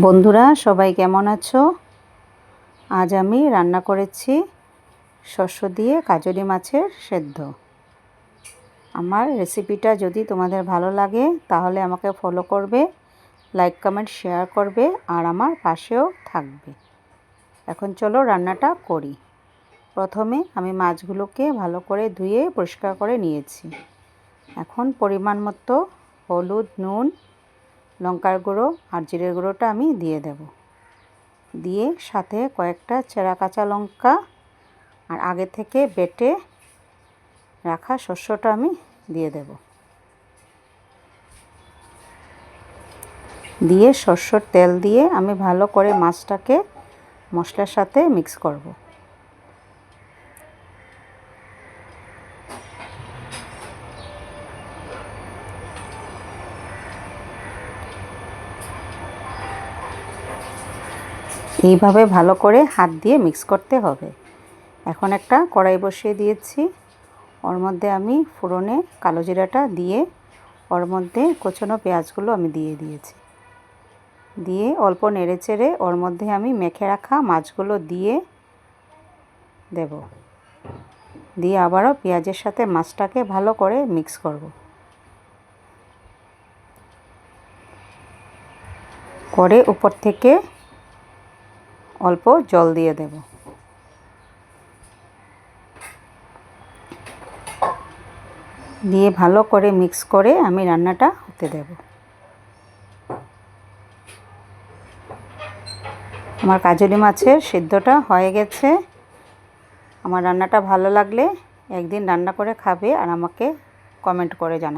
বন্ধুরা, সবাই কেমন আছো? আজ আমি রান্না করেছি শস্য দিয়ে কাজলি মাছের সেদ্ধ। আমার রেসিপিটা যদি তোমাদের ভালো লাগে, তাহলে আমাকে ফলো করবে লাইক কমেন্ট শেয়ার করবে, আর আমার পাশেও থাকবে। এখন চলো রান্নাটা করি। প্রথমে আমি মাছগুলোকে ভালো করে ধুয়ে পরিষ্কার করে নিয়েছি। এখন পরিমাণ মতো হলুদ, নুন লঙ্কার গুঁড়ো আর জিরের গুঁড়োটা আমি দিয়ে দেব। দিয়ে সাথে কয়েকটা চেরা কাঁচা লঙ্কা আর আগে থেকে বেটে রাখা শস্যটা আমি দিয়ে দেব। দিয়ে শস্যর তেল দিয়ে আমি ভালো করে মাছটাকে মশলার সাথে মিক্স করব। এইভাবে ভালো করে হাত দিয়ে মিক্স করতে হবে। এখন একটা কড়াই বসিয়ে দিয়েছি। ওর মধ্যে আমি ফোড়নে কালো জিরাটা দিয়ে ওর মধ্যে কোচানো পেঁয়াজগুলো আমি দিয়ে দিয়েছি। দিয়ে অল্প নেড়ে চেড়ে ওর মধ্যে আমি মেখে রাখা মাছগুলো দিয়ে দেব। দিয়ে আবারও পেঁয়াজের সাথে মাছটাকে ভালো করে মিক্স করব। করে উপর থেকে অল্প জল দিয়ে দেব। দিয়ে ভালো করে মিক্স করে আমি রান্নাটা হতে দেব। আমার কাজলি মাছের সিদ্ধটা হয়ে গেছে। আমার রান্নাটা ভালো লাগলে একদিন রান্না করে খাবে আর আমাকে কমেন্ট করে জানা